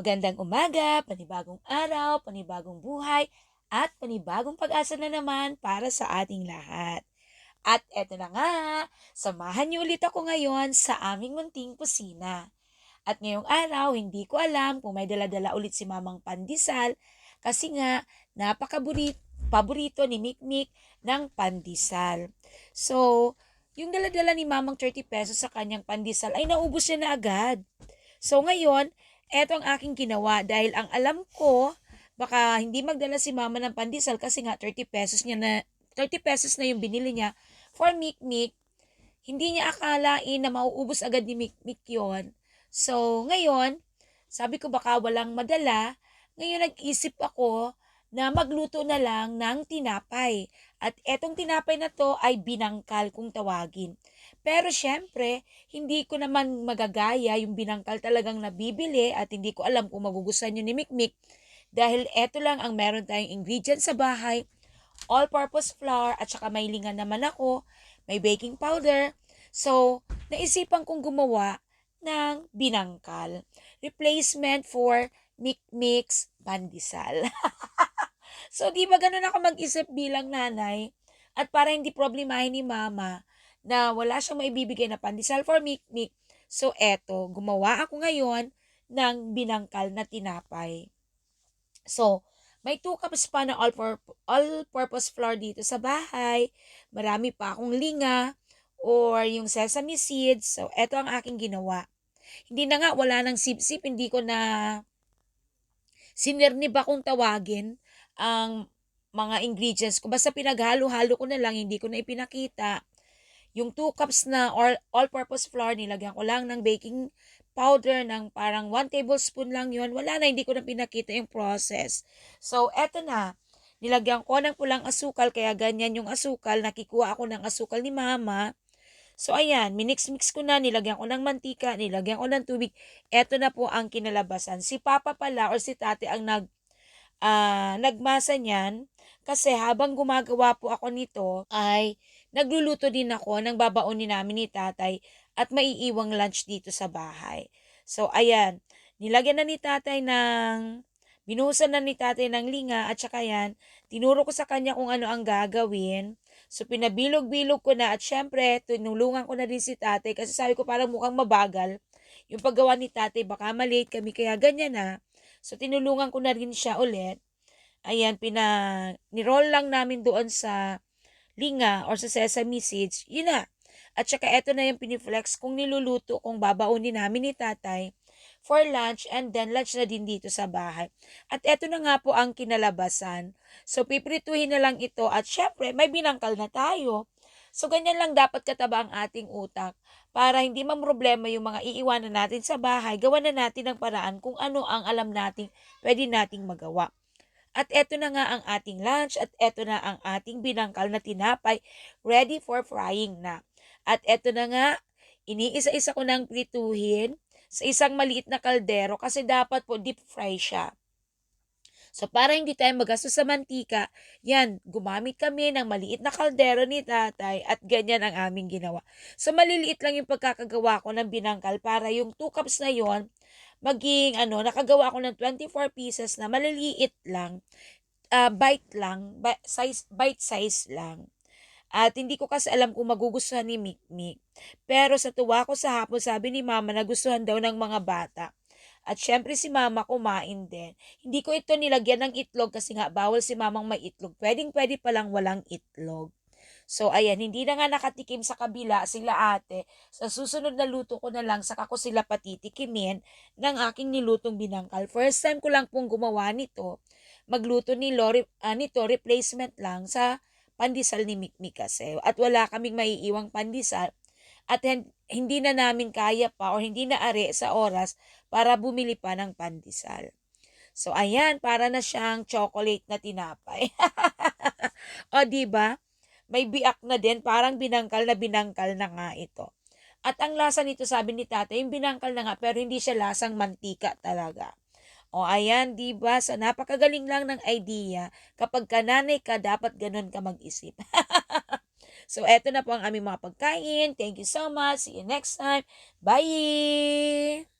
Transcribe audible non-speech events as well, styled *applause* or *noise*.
Magandang umaga, panibagong araw, panibagong buhay, at panibagong pag-asa na naman para sa ating lahat. At eto na nga, samahan niyo ulit ako ngayon sa aming munting kusina. At ngayong araw, hindi ko alam kung may dala-dala ulit si Mamang Pandesal kasi nga napakaburit paborito ni Mikmik ng pandesal. So, yung dala-dala ni Mamang 30 pesos sa kanyang pandesal ay naubos niya na agad. So ngayon, eto ang aking ginawa dahil ang alam ko, baka hindi magdala si mama ng pandesal kasi nga 30 pesos niya na 30 pesos na yung binili niya for Mikmik. Hindi niya akalain na mauubos agad ni Mikmik yon. So ngayon, sabi ko baka walang madala. Ngayon nag-isip ako na magluto na lang ng tinapay. At etong tinapay na to ay binangkal kung tawagin. Pero syempre, hindi ko naman magagaya yung binangkal talagang nabibili at hindi ko alam kung magugustuhan nyo ni Mikmik. Dahil eto lang ang meron tayong ingredients sa bahay. All-purpose flour at saka may lingan naman ako. May baking powder. So, naisipan kong gumawa ng binangkal. Replacement for Mikmix Pandesal. *laughs* so, di ba ganun ako mag-isip bilang nanay? At para hindi problemahin ni mama na wala siyang maibibigay na pandesal for Mikmik. So, eto, gumawa ako ngayon ng binangkal na tinapay. So, may 2 cups pa na all-purpose flour dito sa bahay. Marami pa akong linga or yung sesame seeds. So, eto ang aking ginawa. Hindi na nga, wala nang sip-sip. Hindi ko na sinernib akong tawagin ang mga ingredients ko. Basta pinaghalo-halo ko na lang, hindi ko na ipinakita. Yung 2 cups na all, all-purpose flour, nilagyan ko lang ng baking powder ng parang 1 tablespoon lang yon Wala na, hindi ko na pinakita yung process. So, eto na. Nilagyan ko ng pulang asukal, kaya ganyan yung asukal. Nakikuha ako ng asukal ni mama. So, ayan, minix-mix ko na, nilagyan ko ng mantika, nilagyan ko ng tubig. Eto na po ang kinalabasan. Si Papa pala or si Tate ang nag, uh, nagmasa niyan. Kasi habang gumagawa po ako nito, ay nagluluto din ako ng babaonin namin ni tatay at maiiwang lunch dito sa bahay. So, ayan, nilagyan na ni tatay ng, binuhusan na ni tatay ng linga at saka yan, tinuro ko sa kanya kung ano ang gagawin. So, pinabilog-bilog ko na at syempre, tinulungan ko na din si tatay kasi sabi ko parang mukhang mabagal. Yung paggawa ni tatay, baka malate kami kaya ganyan na. So, tinulungan ko na rin siya ulit. Ayan, pina, niroll lang namin doon sa linga or sa sesame seeds. Yun na. At saka eto na yung piniflex kung niluluto, kung babaunin namin ni tatay for lunch and then lunch na din dito sa bahay. At eto na nga po ang kinalabasan. So, piprituhin na lang ito at syempre, may binangkal na tayo. So, ganyan lang dapat kataba ang ating utak para hindi problema yung mga iiwanan natin sa bahay. Gawa na natin ang paraan kung ano ang alam nating pwede nating magawa. At eto na nga ang ating lunch at eto na ang ating binangkal na tinapay ready for frying na. At eto na nga, iniisa-isa ko nang prituhin sa isang maliit na kaldero kasi dapat po deep fry siya. So, para hindi tayo magastos sa mantika, yan, gumamit kami ng maliit na kaldero ni tatay at ganyan ang aming ginawa. So, maliliit lang yung pagkakagawa ko ng binangkal para yung 2 cups na yon maging, ano, nakagawa ko ng 24 pieces na maliliit lang, uh, bite lang, bite size, bite size lang. At hindi ko kasi alam kung magugustuhan ni Mikmik. Pero sa tuwa ko sa hapon, sabi ni mama na gustuhan daw ng mga bata. At syempre si mama kumain din. Hindi ko ito nilagyan ng itlog kasi nga bawal si mamang may itlog. Pwedeng pwede palang walang itlog. So ayan, hindi na nga nakatikim sa kabila sila ate. Sa susunod na luto ko na lang saka ko sila patitikimin ng aking nilutong binangkal. First time ko lang pong gumawa nito. Magluto ni Lori, uh, nito replacement lang sa pandesal ni Mikmik kasi. At wala kaming maiiwang pandesal. At hindi na namin kaya pa o hindi na are sa oras para bumili pa ng pandesal. So ayan, para na siyang chocolate na tinapay. *laughs* o di ba? May biak na din, parang binangkal na binangkal na nga ito. At ang lasa nito, sabi ni tatay, yung binangkal na nga, pero hindi siya lasang mantika talaga. O ayan, di ba? So napakagaling lang ng idea. Kapag kananay ka, dapat ganun ka mag-isip. *laughs* so eto na po ang aming mga pagkain. Thank you so much. See you next time. Bye!